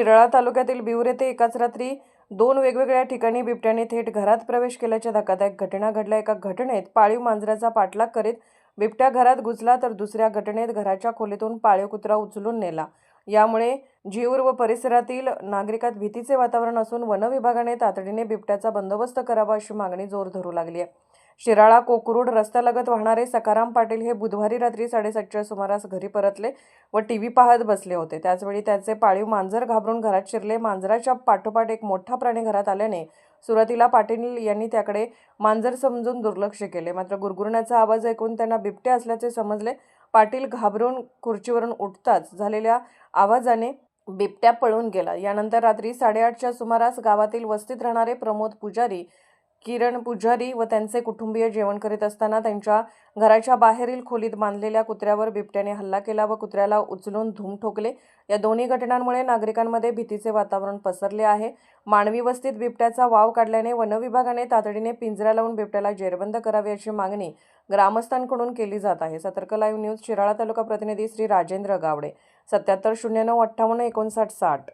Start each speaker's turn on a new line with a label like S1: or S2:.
S1: शिराळा तालुक्यातील बिवरे येथे एकाच रात्री दोन वेगवेगळ्या ठिकाणी बिबट्याने थेट घरात प्रवेश केल्याच्या धक्कादायक घटना घडल्या. एका घटनेत पाळीव मांजराचा पाठलाग करीत बिबट्या घरात घुसला तर दुसऱ्या घटनेत घराच्या खोलीतून पाळीव कुत्रा उचलून नेला. यामुळे जीवर व परिसरातील नागरिकात भीतीचे वातावरण असून वनविभागाने तातडीने बिबट्याचा बंदोबस्त करावा अशी मागणी जोर धरू लागली आहे. शिराळा कोकरूड रस्त्यालगत वाहणारे सकाराम पाटील हे बुधवारी रात्री साडेसातच्या सुमारास घरी परतले व टी व्ही पाहत बसले होते. त्याचवेळी त्याचे पाळीव मांजर घाबरून घरात शिरले. मांजराच्या पाठोपाठ एक मोठा प्राणी घरात आल्याने सुरुवातीला पाटील यांनी त्याकडे मांजर समजून दुर्लक्ष केले. मात्र गुरगुरण्याचा आवाज ऐकून त्यांना बिबटे असल्याचे समजले. पाटील घाबरून खुर्चीवरून उठताच झालेल्या आवाजाने बिबट्या पळून गेला. यानंतर रात्री साडेआठच्या सुमारास गावातील वस्तीत राहणारे प्रमोद पुजारी किरण पुजारी व त्यांचे कुटुंबीय जेवण करीत असताना त्यांच्या घराच्या बाहेरील खोलीत बांधलेल्या कुत्र्यावर बिबट्याने हल्ला केला व कुत्र्याला उचलून धूम ठोकले. या दोन्ही घटनांमुळे नागरिकांमध्ये भीतीचे वातावरण पसरले आहे. मानवी वस्तीत बिबट्याचा वाव काढल्याने वनविभागाने तातडीने पिंजरा लावून बिबट्याला जेरबंद करावे अशी मागणी ग्रामस्थांकडून केली जात आहे. सतर्क लाईव्ह न्यूज शिराळा तालुका प्रतिनिधी श्री राजेंद्र गावडे. सत्याहत्तर शून्य नऊ अठ्ठावन्न एकोणसाठ साठ.